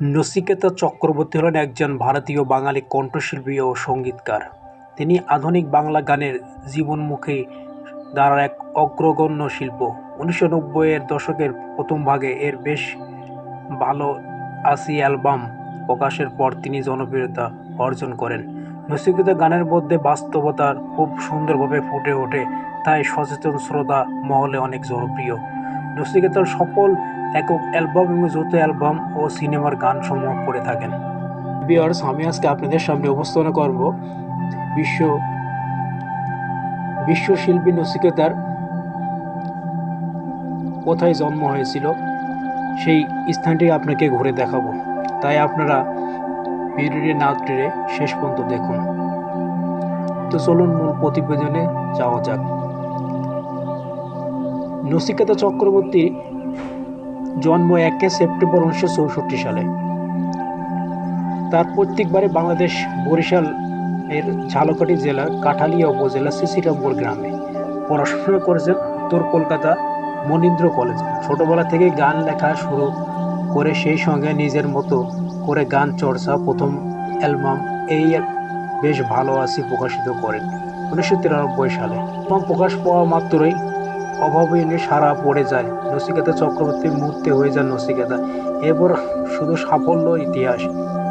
নচিকেতা চক্রবর্তী হলেন একজন ভারতীয় বাঙালি কণ্ঠশিল্পী ও সঙ্গীতকার। তিনি আধুনিক বাংলা গানের জীবনমুখী দ্বারা এক অগ্রগণ্য শিল্প। উনিশশো নব্বইয়ের দশকের প্রথম ভাগে এর বেশ ভালো আশি অ্যালবাম প্রকাশের পর তিনি জনপ্রিয়তা অর্জন করেন। নচিকেতা গানের মধ্যে বাস্তবতার খুব সুন্দরভাবে ফুটে ওঠে, তাই সচেতন শ্রোতা মহলে অনেক জনপ্রিয়। নচিকেতার সকল একক অ্যালবাম এবং যৌথ অ্যালবাম ও সিনেমার গান সমূহ করে থাকেন। বিয়ার্স আমি আজকে আপনাদের সামনে উপস্থাপনা করব বিশ্ব বিশ্বশিল্পী নচিকেতার কোথায় জন্ম হয়েছিল, সেই স্থানটি আপনাকে ঘুরে দেখাবো। তাই আপনারা ভিডিওটি না টেরে শেষ পর্যন্ত দেখুন। তো চলুন মূল প্রতিবেদনে যাওয়া যাক। নচিকেতা চক্রবর্তী জন্ম একে সেপ্টেম্বর উনিশশো চৌষট্টি সালে। তার প্রত্যেকবারে বাংলাদেশ বরিশাল এর ঝালকাঠি জেলার কাঠালিয়া উপজেলা, সিসিরামপুর গ্রামে পড়াশোনা করেছেন উত্তর কলকাতা মনীন্দ্র কলেজে। ছোটবেলা থেকে গান লেখা শুরু করে সেই সঙ্গে নিজের মতো করে গান চর্চা, প্রথম অ্যালবাম এই বেশ ভালো আছি প্রকাশিত করেন। উনিশশো তিরানব্বই সালে। প্রকাশ পাওয়া মাত্রই অভাবে এনে সারা পড়ে যায়। নচিকেতা চক্রবর্তীর মুহূর্তে হয়ে যায় নচিকেতা এরপর শুধু সাফল্য ইতিহাস।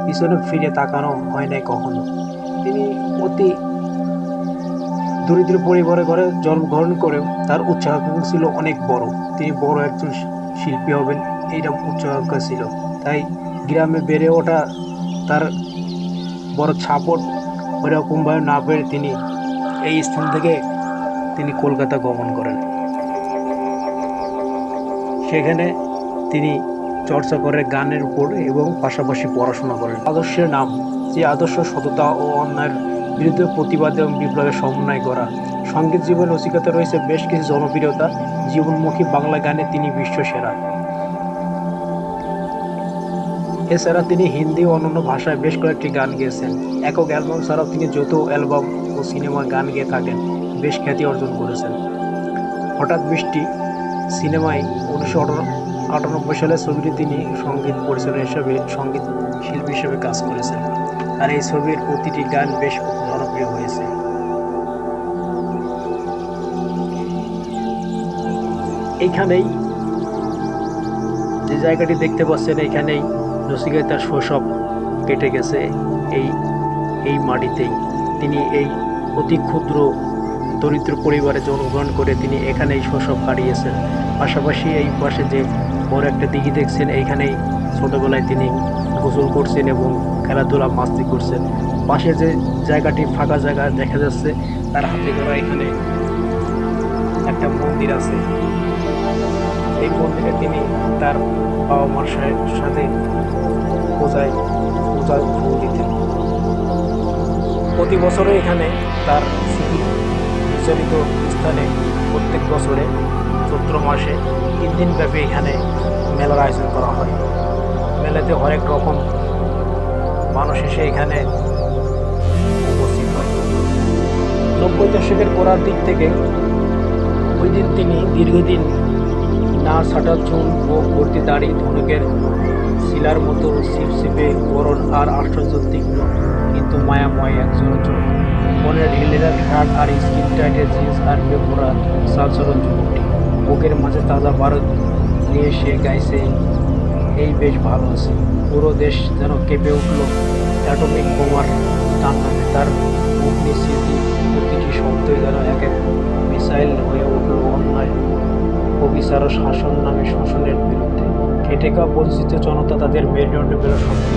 পিছনে ফিরে তাকানো হয় নাই কখনো। তিনি অতি দরিদ্র পরিবারে ঘরে জন্মগ্রহণ করেও তার উচ্চাকাঙ্ক্ষা ছিল অনেক বড়। তিনি বড় একজন শিল্পী হবেন, এইরকম উচ্চাকাঙ্ক্ষা ছিল। তাই গ্রামে বেড়ে ওঠা তার বড় ছাপট ওইরকমভাবে না পেরে তিনি এই স্থান থেকে তিনি কলকাতা গমন করেন। সেখানে তিনি চর্চা করে গানের উপর এবং পাশাপাশি পড়াশোনা করেন। আদর্শের নাম, যে আদর্শ সততা ও অন্যায়ের বিরুদ্ধে প্রতিবাদ এবং বিপ্লবের সমন্বয় করা। সংগীত জীবন নচিকতা রয়েছে বেশ কিছু জনপ্রিয়তা। জীবনমুখী বাংলা গানে তিনি বিশ্বসেরা। এছাড়া তিনি হিন্দি ও অন্যান্য ভাষায় বেশ কয়েকটি গান গেয়েছেন। একক অ্যালবাম ছাড়াও তিনি যৌথ অ্যালবাম ও সিনেমার গান গেয়ে থাকেন। বেশ খ্যাতি অর্জন করেছেন। হঠাৎ বৃষ্টি সিনেমায় উনিশশো আটানব্বই সালে ছবিটি তিনি সংগীত পরিচালক হিসেবে সংগীত শিল্পী হিসেবে কাজ করেছেন। আর এই ছবির প্রতিটি গান বেশ জনপ্রিয় হয়েছে। এইখানেই যে জায়গাটি দেখতে পাচ্ছেন, এইখানেই নচিকেতার শৈশব কেটে গেছে এই এই মাটিতেই। তিনি এই অতি ক্ষুদ্র, দরিদ্র পরিবারে জন্মগ্রহণ করে তিনি এখানেই শৈশব কাটিয়েছেন। পাশাপাশি এই পাশে যে বড় একটা দিঘি দেখছেন, এইখানেই ছোটোবেলায় তিনি গোসল করছেন এবং খেলাধুলা মাস্তি করছেন। পাশে যে জায়গাটি ফাঁকা জায়গা দেখা যাচ্ছে, তার হাতে করা এখানে একটা মন্দির আছে। এই মন্দিরে তিনি তার বাবা মার সাথে পূজায় পূজার ফুল দিতেন। প্রতি বছরে এখানে তার স্মৃতি বিচলিত স্থানে প্রত্যেক বছরে চৈত্র মাসে তিন দিন ব্যাপী এখানে মেলার আয়োজন করা হয়। মেলাতে অনেক রকম মানুষ এসে এখানে উপস্থিত হয়। নব্বই দশকের গোড়ার দিক থেকে ওই দিন তিনি দীর্ঘদিন না ছাটা চুল ও ভর্তি দাড়ি, ধনুকের শিলার মতো শিপশিপে গরণ আর আশ্চর্য তীক্ষ্ণ কিন্তু মায়াময় একজন চোখ মনের ঢিলের শার্ট আর স্কিন টাইটের জিন্স আর বেপোরা সালচরণ যুবকটি। বুকের মাঝে তাজা ভারত নিয়ে সে গাইছে, এই বেশ ভালো আছে। পুরো দেশ যেন কেঁপে উঠল। অ্যাটমিক বোমার তার অগ্নি স্মৃতি, প্রতিটি শব্দই যেন এক এক মিসাইল হয়ে উঠল অন্যায়। অবিচার শাসন নামে শোষণের বিরুদ্ধে। খেটে খাওয়া বঞ্চিত জনতা তাদের মেরুদণ্ডে পেল শক্তি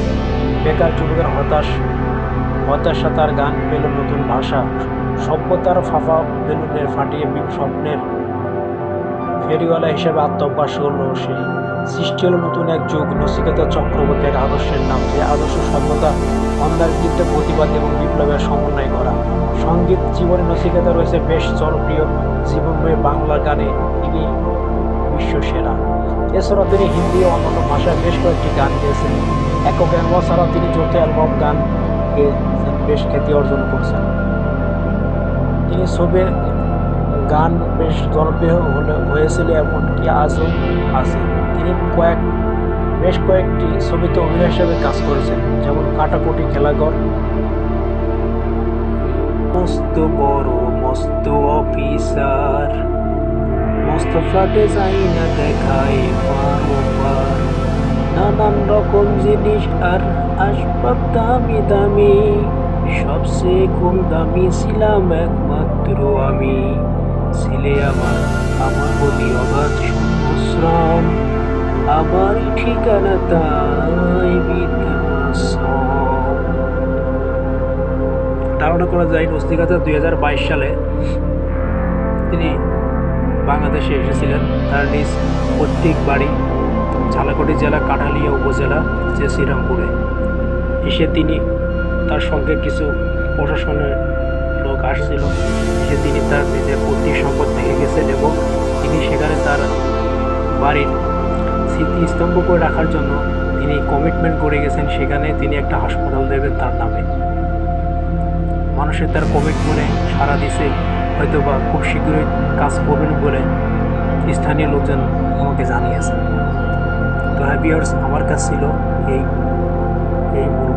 বেকার যুবকের হতাশ, হতাশা তার গান পেল নতুন ভাষা। সভ্যতার ফাফা বেলুনের ফাটিয়ে স্বপ্নের ফেরিওয়ালা হিসেবে আত্মপ্রকাশ করল সে। সৃষ্টি হলো নতুন এক যুগ। নচিকেতা চক্রবর্তীর আদর্শের নাম যে আদর্শ সভ্যতা বিরুদ্ধে প্রতিবাদ এবং বিপ্লবের সমন্বয় করা। সংগীত জীবনে নচিকেতা রয়েছে বেশ জনপ্রিয় জীবনময় বাংলা গানে। তিনি বিশ্বসেরা। এছাড়া তিনি হিন্দি ও অন্যান্য ভাষায় বেশ কয়েকটি গান গেয়েছেন। একক অ্যালবাম ছাড়াও তিনি যৌথ অ্যালবাম গান গেয়েছেন বেশ খ্যাতি অর্জন করছেন। তিনি ছবির গান বেশ জনপ্রিয় হলে হয়েছিল এমনকি আজও আছে। তিনি কয়েক, বেশ কয়েকটি ছবিতে অভিনয় হিসেবে কাজ করেছেন, যেমন কাটাকুটি খেলাঘর, মস্ত বড়, মস্ত অফিসার, মস্ত ফ্ল্যাটে যাই না দেখায় বারবার। নানান রকম জিনিস আর আসবাব দামি দামি, সবচেয়ে কম দামি ছিলাম একমাত্র আমি। ছেলে আমার আমার প্রতি অগাধ সংশ্রম আমার ঠিকানা তাই ধারণা করা যায় নস্তিকাতা দুই হাজার বাইশ সালে তিনি বাংলাদেশে এসেছিলেন। তার নিজ পৈতৃক বাড়ি ঝালাকাঠি জেলা, কাঠালিয়া উপজেলা, যে শ্রীরামপুরে। এসে তিনি তার সঙ্গে কিছু প্রশাসনের লোক আসছিল এসে তিনি তার নিজের পৈতৃক সম্পদ ভেঙে গেছেন এবং তিনি সেখানে তার বাড়ির স্মৃতি স্তম্ভ করে রাখার জন্য তিনি কমিটমেন্ট করে গেছেন। সেখানে তিনি একটা হাসপাতাল দেবেন তার নামে। মানুষের তার কমিটমেন্টে সারা দিছে হয়তো বা খুব শীঘ্রই কাজ করবেন বলে স্থানীয় লোকজন আমাকে জানিয়েছেন তো হ্যাঁ ভিউয়ার্স আমার কাছে ছিল এই এই মূল